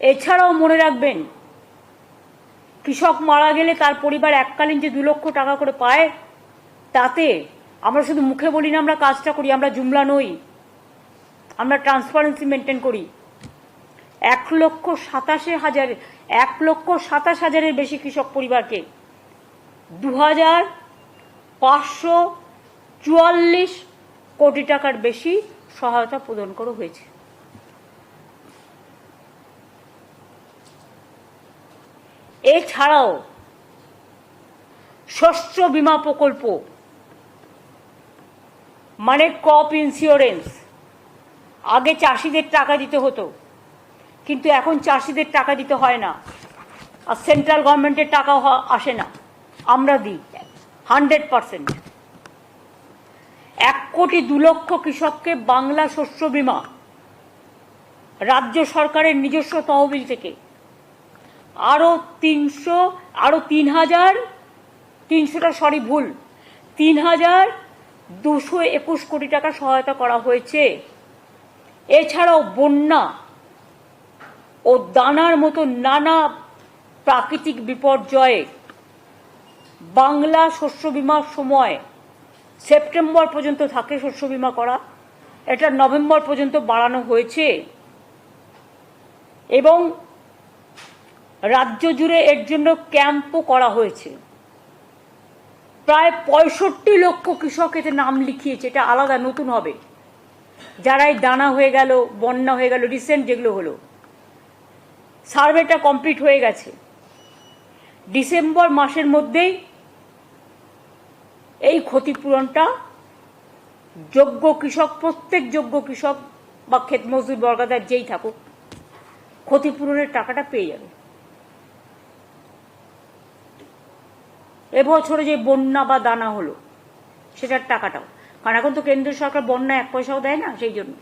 এছাড়াও মনে রাখবেন, কৃষক মারা গেলে তার পরিবার এককালীন যে দু লক্ষ টাকা করে পায়, তাতে আমরা শুধু মুখে বলি না, আমরা কাজটা করি, আমরা জুমলা নই, আমরা ট্রান্সপারেন্সি মেনটেন করি। এক লক্ষ সাতাশে হাজার, এক লক্ষ সাতাশ হাজারের বেশি কৃষক পরিবারকে দু হাজার পাঁচশো চুয়াল্লিশ কোটি টাকার বেশি সহায়তা প্রদান করা হয়েছে। এছাড়াও শস্য বীমা প্রকল্প মানে ক্রপ ইন্স্যুরেন্স আগে চাষিদের টাকা দিতে হতো, কিন্তু এখন চাষিদের টাকা দিতে হয় না আর সেন্ট্রাল গভর্নমেন্টের টাকা আসে না। আমরা দিই হান্ড্রেড পারসেন্ট এক কোটি দু লক্ষ কৃষককে বাংলা শস্য বীমা রাজ্য সরকারের নিজস্ব তহবিল থেকে আরও তিনশো আরও তিন হাজার তিনশোটা সরি ভুল। তিন হাজার দুশো একুশ কোটি টাকা সহায়তা করা হয়েছে। এছাড়াও বন্যা ও দানার মতো নানা প্রাকৃতিক বিপর্যয়ে বাংলা শস্য বিমার সময় সেপ্টেম্বর পর্যন্ত থাকে শস্য বিমা করা। এটা নভেম্বর পর্যন্ত বাড়ানো হয়েছে। এবং রাজ্য জুড়ে এর জন্য ক্যাম্পও করা হয়েছে। প্রায় পঁয়ষট্টি লক্ষ কৃষক এতে নাম লিখিয়েছে, এটা আলাদা, নতুন হবে। যারাই দানা হয়ে গেল, বন্যা হয়ে গেল রিসেন্ট যেগুলো হলো। সার্ভেটা কমপ্লিট হয়ে গেছে। ডিসেম্বর মাসের মধ্যেই এই ক্ষতিপূরণটা যোগ্য কৃষক, প্রত্যেক যোগ্য কৃষক বা ক্ষেত মজদুর বর্গাদার যেই থাকুক, ক্ষতিপূরণের টাকাটা পেয়ে যাবে। এবছরে যে বন্যা বা দানা হলো, সেটার টাকাটাও। কারণ এখন তো কেন্দ্রীয় সরকার বন্যা এক পয়সাও দেয় না, সেই জন্য।